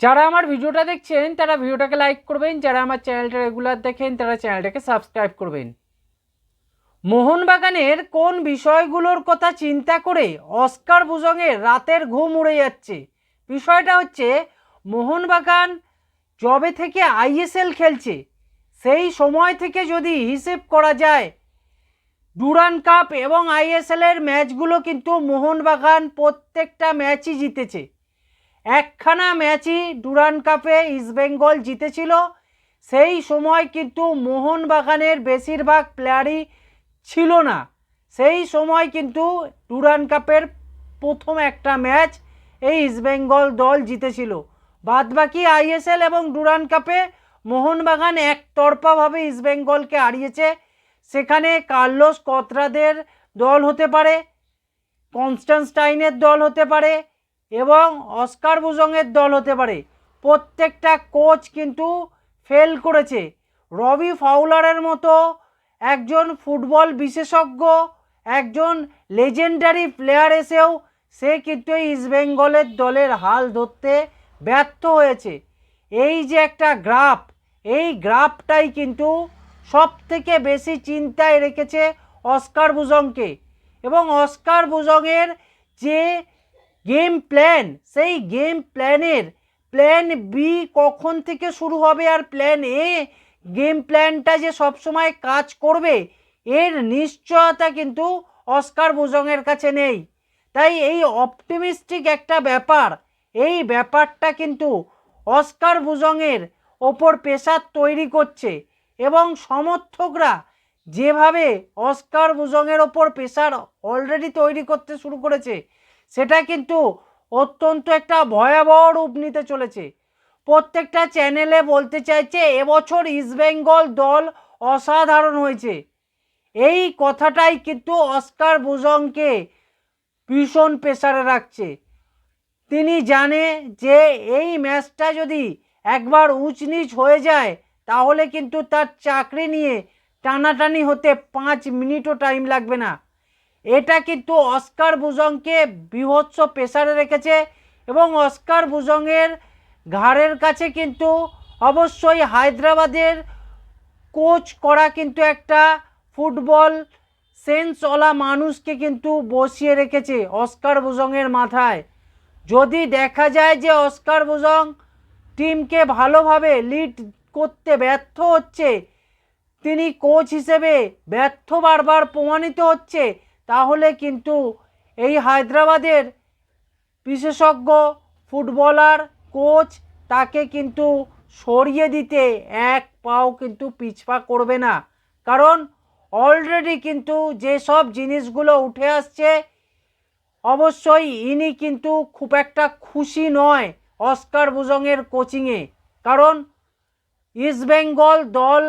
যারা আমার ভিডিওটা দেখছেন, তারা ভিডিওটাকে লাইক করবেন। যারা আমার চ্যানেলটা রেগুলার দেখেন, তারা চ্যানেলটাকে সাবস্ক্রাইব করবেন। মোহনবাগানের কোন বিষয়গুলোর কথা চিন্তা করে অস্কার বুজংয়ের রাতের ঘুম উড়ে যাচ্ছে? বিষয়টা হচ্ছে, মোহনবাগান জবে থেকে আইএসএল খেলছে, সেই সময় থেকে যদি হিসেব করা যায়, ডুরান কাপ এবং আইএসএলের ম্যাচগুলো কিন্তু মোহনবাগান প্রত্যেকটা ম্যাচই জিতেছে। একখানা ম্যাচই ডুরান কাপে ইস্টবেঙ্গল জিতেছিল। সেই সময় কিন্তু মোহনবাগানের বেশিরভাগ প্লেয়ারই ছিল না। সেই সময় কিন্তু ডুরান কাপের প্রথম একটা ম্যাচ এই ইস্টবেঙ্গল দল জিতেছিল। বাদবাকি আইএসএল এবং ডুরান কাপে মোহনবাগান একতরফাভাবে ইস্টবেঙ্গলকে হারিয়েছে। সেখানে কার্লোস কতরাদের দল হতে পারে কনস্টান্টাইনের দল হতে পারে এবং অস্কার বুজংয়ের দল হতে পারে। প্রত্যেকটা কোচ কিন্তু ফেল করেছে। রবি ফাউলারের মতো একজন ফুটবল বিশেষজ্ঞ, একজন লেজেন্ডারি প্লেয়ার এসেও সে কিন্তু এই ইস্টবেঙ্গলের দলের হাল ধরতে ব্যর্থ হয়েছে। এই যে একটা গ্রাফ, এই গ্রাফটাই কিন্তু সব থেকে বেশি চিন্তায় রেখেছে অস্কার বুজংকে এবং অস্কার বুজংয়ের যে গেম প্ল্যান, সেই গেম প্ল্যানের প্ল্যান বি কখন থেকে শুরু হবে আর প্ল্যান এ গেম প্ল্যানটা যে সবসময় কাজ করবে, এর নিশ্চয়তা কিন্তু অস্কার বুজংয়ের কাছে নেই। তাই এই অপটিমিস্টিক একটা ব্যাপার, এই ব্যাপারটা কিন্তু অস্কার বুজংয়ের ওপর প্রেশার তৈরি করছে এবং সমর্থকরা যেভাবে অস্কার বুজংয়ের ওপর পেশার অলরেডি তৈরি করতে শুরু করেছে সেটা কিন্তু অত্যন্ত একটা ভয়াবহ রূপ নিতে চলেছে। প্রত্যেকটা চ্যানেলে বলতে চাইছে, এবছর ইস্টবেঙ্গল দল অসাধারণ হয়েছে। এই কথাটাই কিন্তু অস্কার বুজংকে ভীষণ প্রেসারে রাখছে। তিনি জানে যে এই ম্যাচটা যদি একবার উঁচ নিচ হয়ে যায়, তাহলে কিন্তু তার চাকরি নিয়ে টানাটানি হতে পাঁচ মিনিটও টাইম লাগবে না। এটা কিন্তু অস্কার বুজংকে বিভৎস প্রেসারে রেখেছে এবং অস্কার বুজংয়ের ঘাড়ের কাছে কিন্তু অবশ্যই হায়দ্রাবাদের কোচ করা কিন্তু একটা ফুটবল সেন্সওয়ালা মানুষকে কিন্তু বসিয়ে রেখেছে অস্কার বুজংয়ের মাথায়। যদি দেখা যায় যে অস্কার বুজং টিমকে ভালোভাবে লিড করতে ব্যর্থ হচ্ছে, তিনি কোচ হিসেবে ব্যর্থ বারবার প্রমাণিত হচ্ছে তাহলে কিন্তু এই হায়দ্রাবাদের বিশেষজ্ঞ ফুটবলার, কোচ তাকে কিন্তু সরিয়ে দিতে এক পাও কিন্তু পিছপা করবে না। কারণ অলরেডি কিন্তু যেসব জিনিসগুলো উঠে আসছে, অবশ্যই ইনি কিন্তু খুব একটা খুশি নয় অস্কার বুজংয়ের কোচিংয়ে। কারণ ইস্টবেঙ্গল দল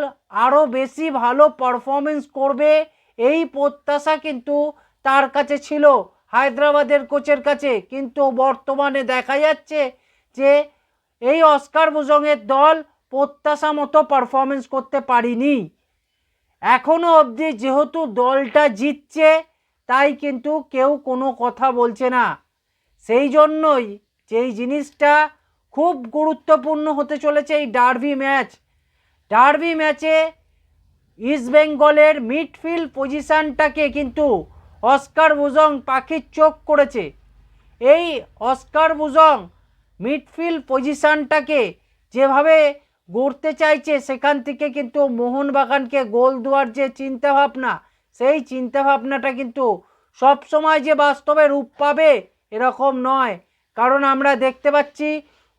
আরও বেশি ভালো পারফরমেন্স করবে এই প্রত্যাশা কিন্তু তার কাছে ছিল, হায়দ্রাবাদের কোচের কাছে। কিন্তু বর্তমানে দেখা যাচ্ছে যে এই অস্কার বুজংয়ের দল প্রত্যাশা মতো পারফরমেন্স করতে পারিনি। এখনও অবধি যেহেতু দলটা জিতছে, তাই কিন্তু কেউ কোনো কথা বলছে না। সেই জন্যই যেই জিনিসটা খুব গুরুত্বপূর্ণ হতে চলেছে এই ডার্বি ম্যাচ। ডার্বি ম্যাচে ইস্টবেঙ্গলের মিডফিল্ড পজিশানটাকে কিন্তু অস্কার বুজং পাখির চোখ করেছে। এই অস্কার বুজং মিডফিল্ড পজিশানটাকে যেভাবে গড়তে চাইছে, সেখান থেকে কিন্তু মোহনবাগানকে গোল দেওয়ার যে চিন্তাভাবনা, সেই চিন্তাভাবনাটা কিন্তু সবসময় যে বাস্তবে রূপ পাবে এরকম নয়। কারণ আমরা দেখতে পাচ্ছি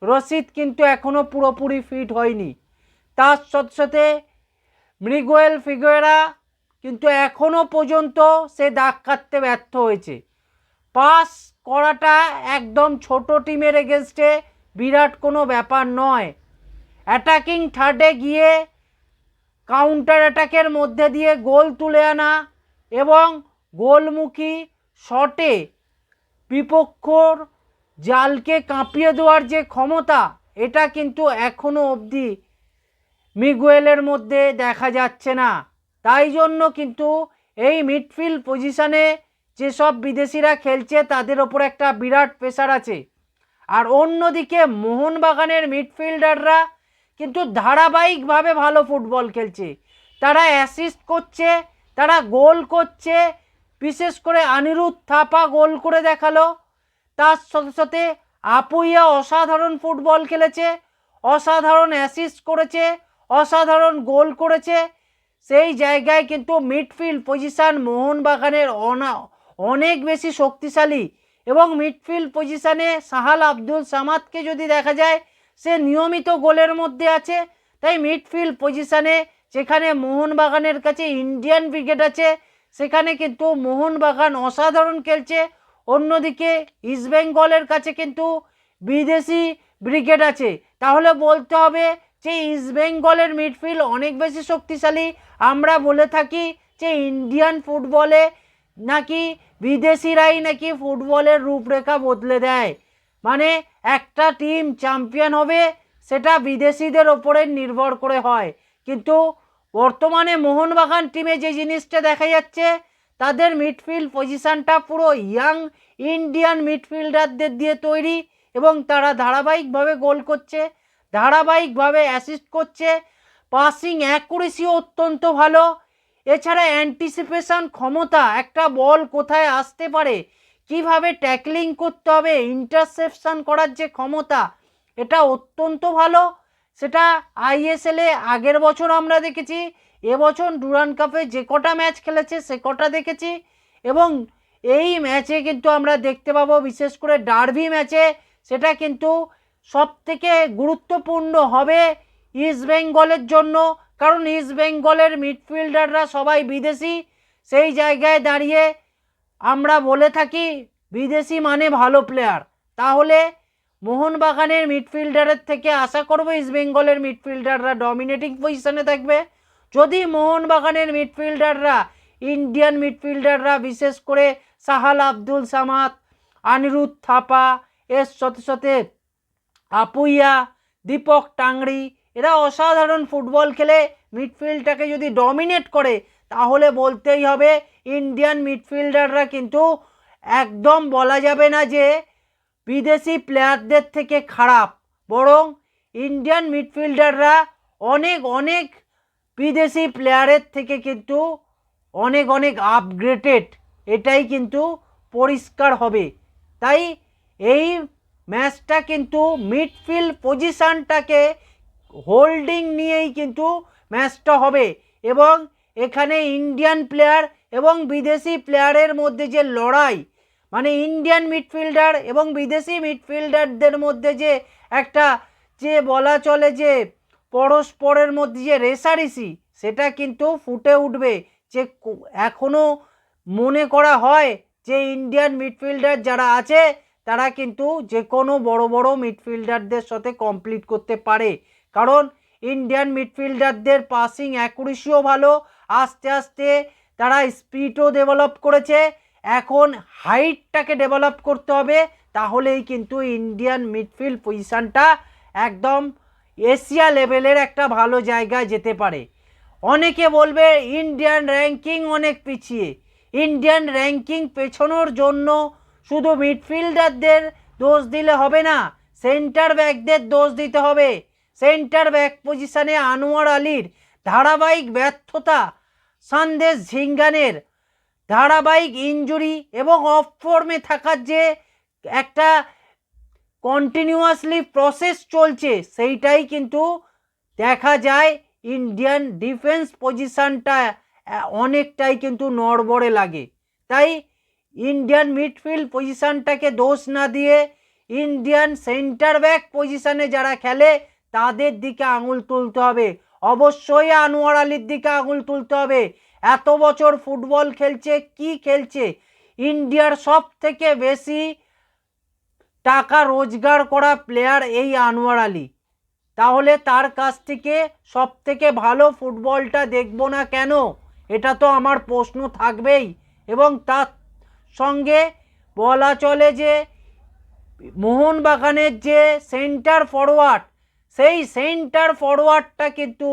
রশিদ কিন্তু এখনও পুরোপুরি ফিট হয়নি। তার সাথে সাথে মৃগুয়েল ফিগুয়েরা কিন্তু এখনও পর্যন্ত সে দাগ কাটতে ব্যর্থ হয়েছে। পাস করাটা একদম ছোট টিমের এগেনস্টে বিরাট কোনো ব্যাপার নয়। অ্যাটাকিং থার্ডে গিয়ে কাউন্টার অ্যাটাকের মধ্যে দিয়ে গোল তুলে আনা এবং গোলমুখী শটে বিপক্ষর জালকে কাঁপিয়ে দেওয়ার যে ক্ষমতা, এটা কিন্তু এখনও অবধি মিগুয়েলের মধ্যে দেখা যাচ্ছে না। তাই জন্য কিন্তু এই মিডফিল্ড পজিশনে যেসব বিদেশিরা খেলছে, তাদের ওপর একটা বিরাট প্রেশার আছে। আর অন্যদিকে মোহনবাগানের মিডফিল্ডাররা কিন্তু ধারাবাহিকভাবে ভালো ফুটবল খেলছে। তারা অ্যাসিস্ট করছে, তারা গোল করছে, বিশেষ করে অনিরুদ্ধ থাপা গোল করে দেখাল। তার সাথে সাথে আপুইয়া অসাধারণ ফুটবল খেলেছে, অসাধারণ অ্যাসিস্ট করেছে অসাধারণ গোল করেছে। সেই জায়গায় কিন্তু মিডফিল্ড পজিশান মোহনবাগানের অনা, অনেক বেশি শক্তিশালী এবং মিডফিল্ড পজিশানে সাহাল আব্দুল সামাদকে যদি দেখা যায়, সে নিয়মিত গোলের মধ্যে আছে। তাই মিডফিল্ড পজিশানে যেখানে মোহনবাগানের কাছে ইন্ডিয়ান ব্রিগেড আছে, সেখানে কিন্তু মোহনবাগান অসাধারণ খেলছে। অন্যদিকে ইস্টবেঙ্গলের কাছে কিন্তু বিদেশি ব্রিগেড আছে। তাহলে বলতে হবে যে ইস্টবেঙ্গলের মিডফিল্ড অনেক বেশি শক্তিশালী। আমরা বলে থাকি যে ইন্ডিয়ান ফুটবলে নাকি বিদেশিরাই নাকি ফুটবলের রূপরেখা বদলে দেয়। মানে একটা টিম চ্যাম্পিয়ন হবে, সেটা বিদেশিদের ওপরে নির্ভর করে হয়। কিন্তু বর্তমানে মোহনবাগান টিমে যে জিনিসটা দেখা যাচ্ছে, তাদের মিডফিল্ড পজিশানটা পুরো ইয়াং ইন্ডিয়ান মিডফিল্ডারদের দিয়ে তৈরি এবং তারা ধারাবাহিকভাবে গোল করছে। ধারাবাহিকভাবে অ্যাসিস্ট করছে। পাসিং অ্যাকুরেসিও অত্যন্ত ভালো। এছাড়া অ্যান্টিসিপেশন ক্ষমতা, একটা বল কোথায় আসতে পারে? কীভাবে ট্যাকলিং করতে হবে? ইন্টারসেপশন করার যে ক্ষমতা, এটা অত্যন্ত ভালো। সেটা আইএসএলে আগের বছর আমরা দেখেছি। এবছর ডুরান কাপে যে কটা ম্যাচ খেলেছে, সে কটা দেখেছি। এবং এই ম্যাচে কিন্তু আমরা দেখতে পাবো, বিশেষ করে ডার্বি ম্যাচে সেটা কিন্তু সব থেকে গুরুত্বপূর্ণ হবে ইস্ট বেঙ্গলের জন্য, কারণ ইস্ট বেঙ্গলের মিডফিল্ডাররা সবাই বিদেশি। সেই জায়গায় দাঁড়িয়ে আমরা বলে থাকি, বিদেশি মানে ভালো প্লেয়ার তাহলে মোহনবাগানের মিডফিল্ডারের থেকে আশা করব ইস্ট বেঙ্গলের মিডফিল্ডাররা ডমিনেটিং পজিশনে থাকবে। যদি মোহনবাগানের মিডফিল্ডাররা ইন্ডিয়ান মিডফিল্ডাররা বিশেষ করে সাহাল আব্দুল সামাদ, অনিরুদ্ধ থাপা এর সাথে সাথে আপুইয়া, দীপক টাংড়ি, এরা অসাধারণ ফুটবল খেলে মিডফিল্ডটাকে যদি ডমিনেট করে, তাহলে বলতেই হবে ইন্ডিয়ান মিডফিল্ডাররা কিন্তু একদম বলা যাবে না যে বিদেশি প্লেয়ারদের থেকে খারাপ। বরং ইন্ডিয়ান মিডফিল্ডাররা অনেক অনেক বিদেশি প্লেয়ারের থেকে কিন্তু অনেক অনেক আপগ্রেডেড এটাই কিন্তু পরিষ্কার হবে। তাই এই ম্যাচটা কিন্তু মিডফিল্ড পজিশানটাকে হোল্ডিং নিয়েই কিন্তু ম্যাচটা হবে এবং এখানে ইন্ডিয়ান প্লেয়ার এবং বিদেশি প্লেয়ারের মধ্যে যে লড়াই মানে ইন্ডিয়ান মিডফিল্ডার এবং বিদেশি মিডফিল্ডারদের মধ্যে যে একটা যে বলা চলে যে পরস্পরের মধ্যে যে রেসারেসি সেটা কিন্তু ফুটে উঠবে যে এখনও মনে করা হয় যে ইন্ডিয়ান মিডফিল্ডার যারা আছে তারা কিন্তু যে কোনো বড় বড় মিডফিল্ডারদের সাথে কমপ্লিট করতে পারে। কারণ ইন্ডিয়ান মিডফিল্ডারদের পাসিং অ্যাকুরেসিও ভালো, আস্তে আস্তে তারা স্পিডও ডেভেলপ করেছে। এখন হাইটটাকে ডেভেলপ করতে হবে, তাহলেই কিন্তু ইন্ডিয়ান মিডফিল্ড পজিশানটা একদম এশিয়া লেভেলের একটা ভালো জায়গায় যেতে পারে। অনেকে বলবে ইন্ডিয়ান র্যাঙ্কিং অনেক পিছিয়ে। ইন্ডিয়ান র্যাঙ্কিং পেছনোর জন্য শুধু মিডফিল্ডারদের দোষ দিলে হবে না সেন্টার ব্যাকদের দোষ দিতে হবে। সেন্টার ব্যাক পজিশানে আনোয়ার আলীর ধারাবাহিক ব্যর্থতা সন্দেশ ঝিঙ্গানের ধারাবাহিক ইঞ্জুরি এবং অফ ফর্মে থাকার যে একটা কন্টিনিউয়াসলি প্রসেস চলছে, সেইটাই কিন্তু দেখা যায় ইন্ডিয়ান ডিফেন্স পজিশানটা অনেকটাই কিন্তু নড়বড়ে লাগে। তাই ইন্ডিয়ান মিডফিল্ড পজিশানটাকে দোষ না দিয়ে ইন্ডিয়ান সেন্টার ব্যাক পজিশানে যারা খেলে, তাদের দিকে আঙুল তুলতে হবে। অবশ্যই আনোয়ার আলীর দিকে আঙুল তুলতে হবে। এত বছর ফুটবল খেলছে, কি খেলছে? ইন্ডিয়ার সব থেকে বেশি টাকা রোজগার করা প্লেয়ার এই আনোয়ার আলী। তাহলে তার কাছ থেকে সব থেকে ভালো ফুটবলটা দেখব না কেন? এটা তো আমার প্রশ্ন থাকবেই। এবং তার সঙ্গে বলা চলে যে মোহনবাগানের যে সেন্টার ফরওয়ার্ড সেই সেন্টার ফরওয়ার্ডটা কিন্তু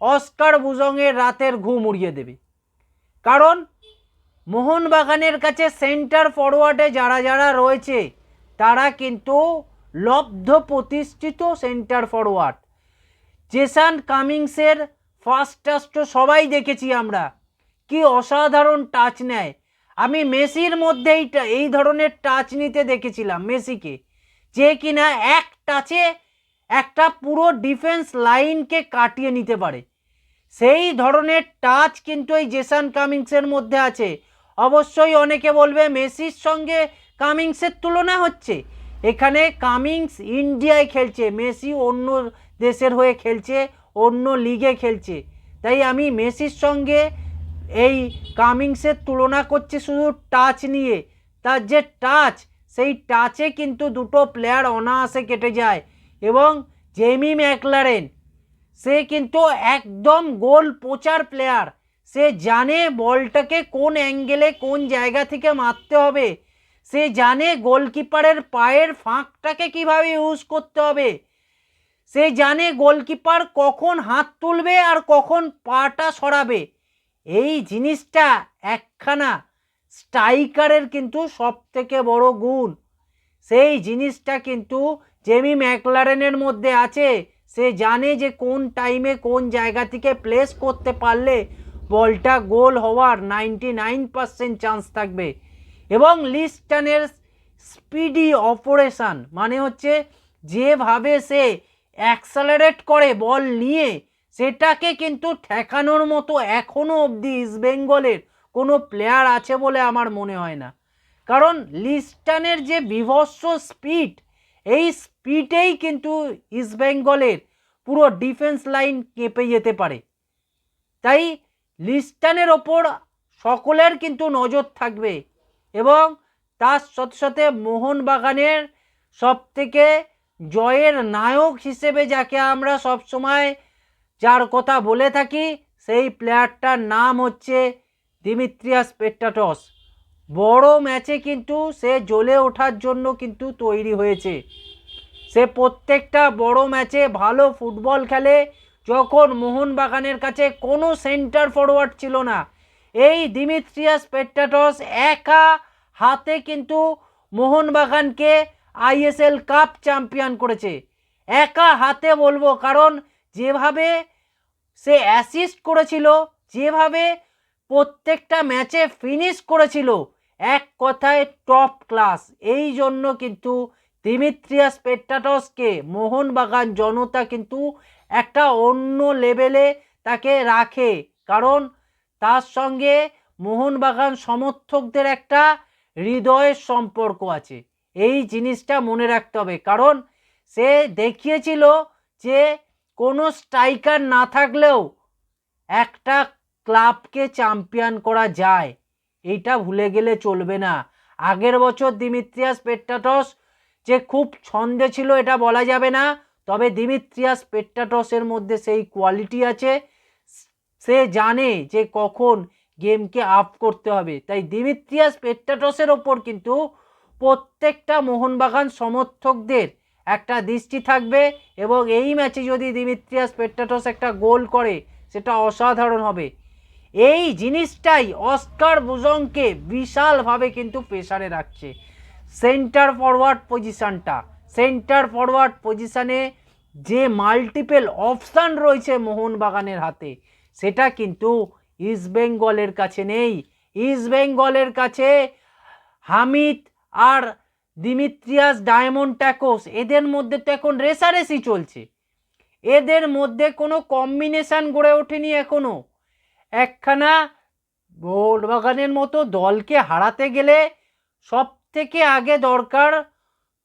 অস্কার বুজংয়ের রাতের ঘুম উড়িয়ে দেবে। কারণ মোহনবাগানের কাছে সেন্টার ফরওয়ার্ডে যারা যারা রয়েছে, তারা কিন্তু লব্ধ প্রতিষ্ঠিত সেন্টার ফরওয়ার্ড জেসান কামিংসের ফার্স্ট তো সবাই দেখেছি আমরা। কি অসাধারণ টাচ নেয় আমি মেসির মধ্যে এইটা এই ধরনের টাচ নিতে দেখেছিলাম মেসিকে। যে কিনা এক টাচে একটা পুরো ডিফেন্স লাইনকে কাটিয়ে নিতে পারে। সেই ধরনের টাচ কিন্তু এই জেসান কামিংসের মধ্যে আছে। অবশ্যই অনেকে বলবে মেসির সঙ্গে কামিংসের তুলনা হচ্ছে। এখানে কামিংস ইন্ডিয়ায় খেলছে, মেসি অন্য দেশের হয়ে খেলছে, অন্য লিগে খেলছে। তাই আমি মেসির সঙ্গে এই কামিংসের তুলনা করছে শুধু টাচ নিয়ে। তার যে টাচ সেই টাচে কিন্তু দুটো প্লেয়ার অনায়াসে কেটে যায় এবং জেমি ম্যাকলারেন, সে কিন্তু একদম গোল পোচার প্লেয়ার সে জানে বলটাকে কোন অ্যাঙ্গেলে কোন জায়গা থেকে মারতে হবে। সে জানে গোলকিপারের পায়ের ফাঁকটাকে কীভাবে ইউজ করতে হবে। সে জানে গোলকিপার কখন হাত তুলবে আর কখন পাটা সরাবে। এই জিনিসটা একখানা স্ট্রাইকারের কিন্তু সব থেকে বড় গুণ। সেই জিনিসটা কিন্তু জেমি ম্যাকলারেনের মধ্যে আছে। সে জানে যে কোন টাইমে কোন জায়গা থেকে প্লেস করতে পারলে বলটা গোল হওয়ার নাইনটি নাইন পার্সেন্ট চান্স থাকবে। এবং লিস্টানের স্পিডি অপারেশান মানে হচ্ছে যেভাবে সে অ্যাক্সালারেট করে বল নিয়ে সেটাকে কিন্তু ঠেকানোর মতো এখনও অবধি ইস্টবেঙ্গলের কোনো প্লেয়ার আছে বলে আমার মনে হয় না। কারণ লিস্টানের যে বিভৎস স্পিড এই স্পিডেই কিন্তু ইস্টবেঙ্গলের পুরো ডিফেন্স লাইন কেঁপে যেতে পারে। তাই লিস্টানের ওপর সকলের কিন্তু নজর থাকবে এবং তার সাথে সাথে মোহনবাগানের সব থেকে জয়ের নায়ক হিসেবে যাকে আমরা সব সময় যার কথা বলে থাকি, সেই প্লেয়ারটার নাম হচ্ছে দিমিত্রিয়াস পেট্টাটস বড় ম্যাচে কিন্তু সে জ্বলে ওঠার জন্য কিন্তু তৈরি হয়েছে। সে প্রত্যেকটা বড় ম্যাচে ভালো ফুটবল খেলে, যখন মোহনবাগানের কাছে কোনো সেন্টার ফরওয়ার্ড ছিল না, এই দিমিত্রিয়াস পেট্টাটস একা হাতে কিন্তু মোহনবাগানকে আইএসএল কাপ চ্যাম্পিয়ন করেছে। একা হাতে বলব, কারণ যেভাবে সে অ্যাসিস্ট করেছিল, যেভাবে প্রত্যেকটা ম্যাচে ফিনিশ করেছিল, এক কথায় টপ ক্লাস এই জন্য কিন্তু দিমিত্রিয়াস পেট্টাটসকে মোহনবাগান জনতা কিন্তু একটা অন্য লেভেলে তাকে রাখে। কারণ তার সঙ্গে মোহনবাগান সমর্থকদের একটা হৃদয়ের সম্পর্ক আছে। এই জিনিসটা মনে রাখতে হবে। কারণ সে দেখিয়েছিল যে কোনো স্ট্রাইকার না থাকলেও একটা ক্লাবকে চ্যাম্পিয়ন করা যায়। এইটা ভুলে গেলে চলবে না। আগের বছর দিমিত্রিয়াস পেট্টাটস যে খুব ছন্দে ছিল এটা বলা যাবে না, তবে দিমিত্রিয়াস পেট্টাটসের মধ্যে সেই কোয়ালিটি আছে। সে জানে যে কখন গেমকে আপ করতে হবে। তাই দিমিত্রিয়াস পেট্টাটসের ওপর কিন্তু প্রত্যেকটা মোহনবাগান সমর্থকদের একটা দৃষ্টি থাকবে এবং এই ম্যাচে যদি দিমিত্রিয়াস পেট্টাটস একটা গোল করে, সেটা অসাধারণ হবে। এই জিনিসটাই অস্কার বুজংকে বিশালভাবে কিন্তু প্রেসারে রাখছে। সেন্টার ফরওয়ার্ড পজিশানটা সেন্টার ফরওয়ার্ড পজিশানে যে মাল্টিপল অপশান রয়েছে মোহনবাগানের হাতে, সেটা কিন্তু ইস্টবেঙ্গলের কাছে নেই। ইস্টবেঙ্গলের কাছে হামিদ আর দিমিত্রিয়াস, ডায়মন্ড, ট্যাকোস, এদের মধ্যে তো এখন রেসারেসি চলছে। এদের মধ্যে কোনো কম্বিনেশান গড়ে ওঠেনি এখনও একখানা মোহনবাগানের মতো দলকে হারাতে গেলে সব থেকে আগে দরকার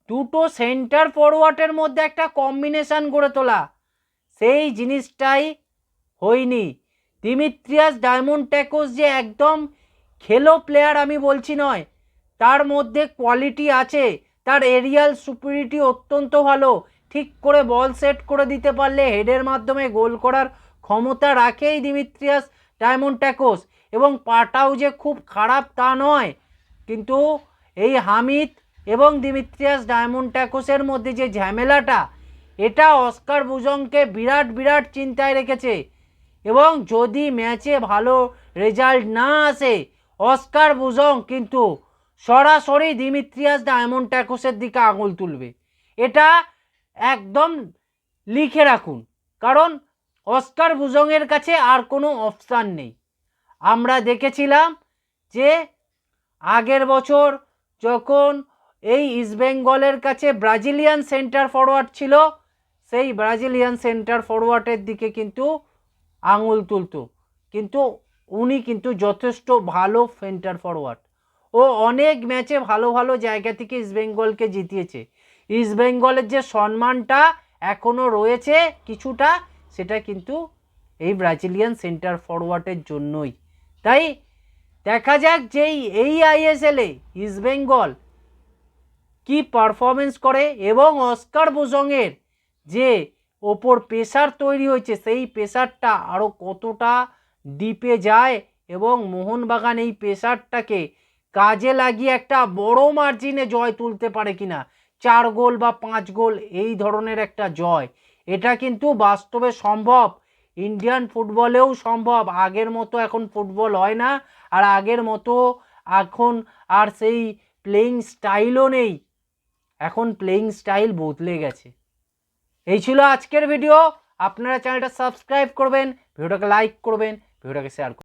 দুটো সেন্টার ফরওয়ার্ডের মধ্যে একটা কম্বিনেশান গড়ে তোলা। সেই জিনিসটাই হয়নি। দিমিত্রিয়াস, ডায়মন্ড, ট্যাকোস যে একদম খেলো প্লেয়ার আমি বলছি নয় তার মধ্যে কোয়ালিটি আছে। তার এরিয়াল সুপিরিটি অত্যন্ত ভালো। ঠিক করে বল সেট করে দিতে পারলে হেডের মাধ্যমে গোল করার ক্ষমতা রাখেই দিমিত্রিয়াস ডায়মন্ড ট্যাকোস এবং পাটাও যে খুব খারাপ তা নয়। কিন্তু এই হামিদ এবং দিমিত্রিয়াস ডায়মন্ড ট্যাকোসের মধ্যে যে ঝামেলাটা, এটা অস্কার বুজংকে বিরাট বিরাট চিন্তায় রেখেছে। এবং যদি ম্যাচে ভালো রেজাল্ট না আসে, অস্কার বুজং কিন্তু সরাসরি দিমিত্রিয়াস ডায়মন্ড ট্যাকোসের দিকে আঙুল তুলবে। এটা একদম লিখে রাখুন, কারণ অস্কার বুজংয়ের কাছে আর কোনো অপশান নেই। আমরা দেখেছিলাম যে আগের বছর যখন এই ইস্টবেঙ্গলের কাছে ব্রাজিলিয়ান সেন্টার ফরওয়ার্ড ছিল, সেই ব্রাজিলিয়ান সেন্টার ফরওয়ার্ডের দিকে কিন্তু আঙুল তুলতো। কিন্তু উনি কিন্তু যথেষ্ট ভালো সেন্টার ফরওয়ার্ড ও অনেক ম্যাচে ভালো ভালো জায়গা থেকে ইস্টবেঙ্গলকে জিতিয়েছে। ইস্টবেঙ্গলের যে সম্মানটা এখনও রয়েছে কিছুটা, সেটা কিন্তু এই ব্রাজিলিয়ান সেন্টার ফরওয়ার্ডের জন্যই। তাই দেখা যাক যেই এই আইএসএলে ইস্টবেঙ্গল কি পারফরমেন্স করে এবং অস্কার বোজংয়ের যে ওপর পেশার তৈরি হয়েছে, সেই পেশারটা আরও কতটা ডিপে যায় এবং মোহনবাগান এই প্রেশারটাকে কাজে লাগিয়ে একটা বড় মার্জিনে জয় তুলতে পারে কিনা? চার গোল বা পাঁচ গোল, এই ধরনের একটা জয়। এটা কিন্তু বাস্তবে সম্ভব। ইন্ডিয়ান ফুটবলেও সম্ভব। আগের মতো এখন ফুটবল হয় না। আর আগের মতো এখন আর সেই প্লেয়িং স্টাইলও নেই। এখন প্লেয়িং স্টাইল বদলে গেছে। এই ছিল আজকের ভিডিও আপনারা চ্যানেলটা সাবস্ক্রাইব করবেন ভিডিওটাকে লাইক করবেন ভিডিওটাকে শেয়ার করবেন